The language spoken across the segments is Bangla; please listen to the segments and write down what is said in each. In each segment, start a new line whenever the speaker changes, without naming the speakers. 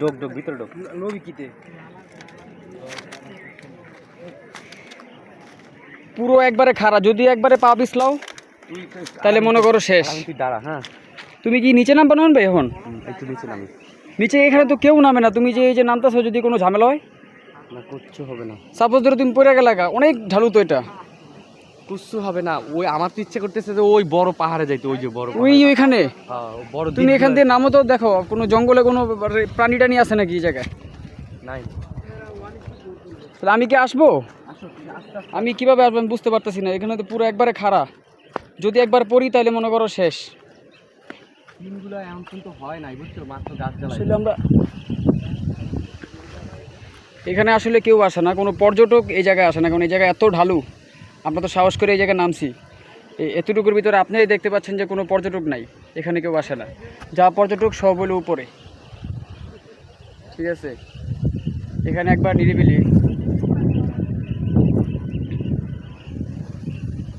ডোক ডোক ভিতরে ডোক।
নবী কিতে? পুরো একবারে খাড়া যদি একবারে পা পিছলাও তাহলে মনে করো শেষ।
দাঁড়া হ্যাঁ।
তুমি কি নিচে নামবে নামবে এখন?
একটু নিচে নামি।
নিচে এখানে তো কেউ নামে না তুমি যে এই যে নামতেছো যদি কোনো ঝামেলা হয়?
না কিচ্ছু হবে না।
সাপোজ ধরো তুমি পড়ে গেলে অনেক ঢালু তো এটা।
কিচ্ছু হবে না। ওই আমার তো ইচ্ছে করতেছে যে ওই বড় পাহাড়ে যাইতে ওই যে বড়
ওই ওইখানে?
হ্যাঁ, বড়
তুমি এখান দিয়ে নামো তো দেখো কোনো জঙ্গলে কোনো প্রাণী টানি আছে নাকি এই জায়গায়?
নাই।
তাহলে আমি কি আসব? আমি কীভাবে আসব আমি বুঝতে পারতেছি না এখানে তো পুরো একবারে খাড়া। যদি একবার পড়ি তাহলে মনে করো শেষ। আমরা এখানে আসলে কেউ আসে না কোনো পর্যটক এই জায়গায় আসে না কারণ এই জায়গায় এত ঢালু। আমরা তো সাহস করে এই জায়গায় নামছি। এতটুকুর ভিতরে আপনারাই দেখতে পাচ্ছেন যে কোনো পর্যটক নাই, এখানে কেউ আসে না। যা পর্যটক, সব হলো উপরে। ঠিক আছে? এখানে একবার নিরিবিলি।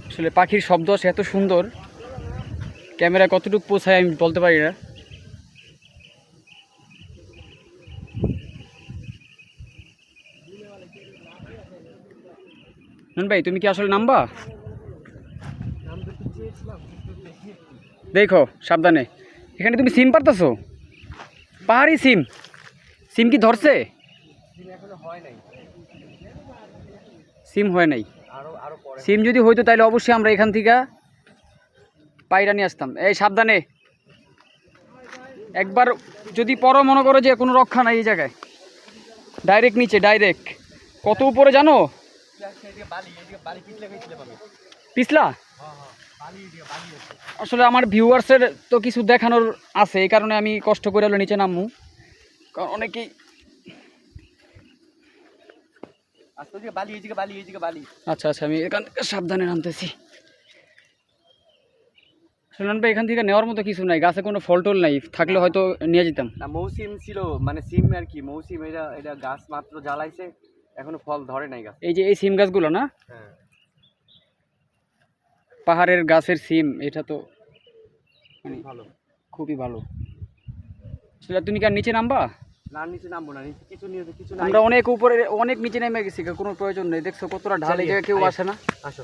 আসলে পাখির শব্দ এত সুন্দর ক্যামেরা কতটুকু পৌঁছায় আমি বলতে পারি না। নন ভাই, তুমি কি আসলে নামবা? দেখো, সাবধানে। এখানে তুমি সিম পারতেছো? পাহাড়ি সিম। সিম কি ধরছে? সিম হয় নাই। সিম যদি হইতো তাহলে অবশ্যই আমরা এখান থেকে পায়রা নিয়ে আসতাম। এই সাবধানে। একবার যদি পরও মনে করো যে কোনো রক্ষা নাই এই জায়গায়। ডাইরেক্ট নিচে ডাইরেক্ট কত উপরে জানো?
পিছলে?
আসলে আমার ভিউয়ার্সের তো কিছু দেখানোর আছে এই কারণে আমি কষ্ট করে হলো নিচে নামু কারণ অনেকেই আচ্ছা আচ্ছা আমি এখান থেকে সাবধানে নামতেছি। শুনুন ভাই এখান থেকে নেওয়ার মতো কিছু নাই গাছে কোনো ফল টল নাই থাকলে হয়তো নিয়ে যেতাম।
না মৌসিম ছিল মানে সিম আর কি মৌসিম এটা এটা গাছ মাত্র জ্বালাইছে। এখনও ফল ধরে নাই গাছ।
এই যে এই সিম গাছগুলো না?
হ্যাঁ।
পাহাড়ের গাছের সিম এটা তো মানে
ভালো।
খুবই ভালো। সেটা তুমি কি আর নিচে নামবা?
না নিচে নামবো না নিচে কিছু নিয়ে কিছু
আমরা অনেক উপরে অনেক নিচে নেমে গেছি কোনো প্রয়োজন নেই। দেখছ কতটা ঢালে এই জায়গায় কেউ আসে না।
আসো।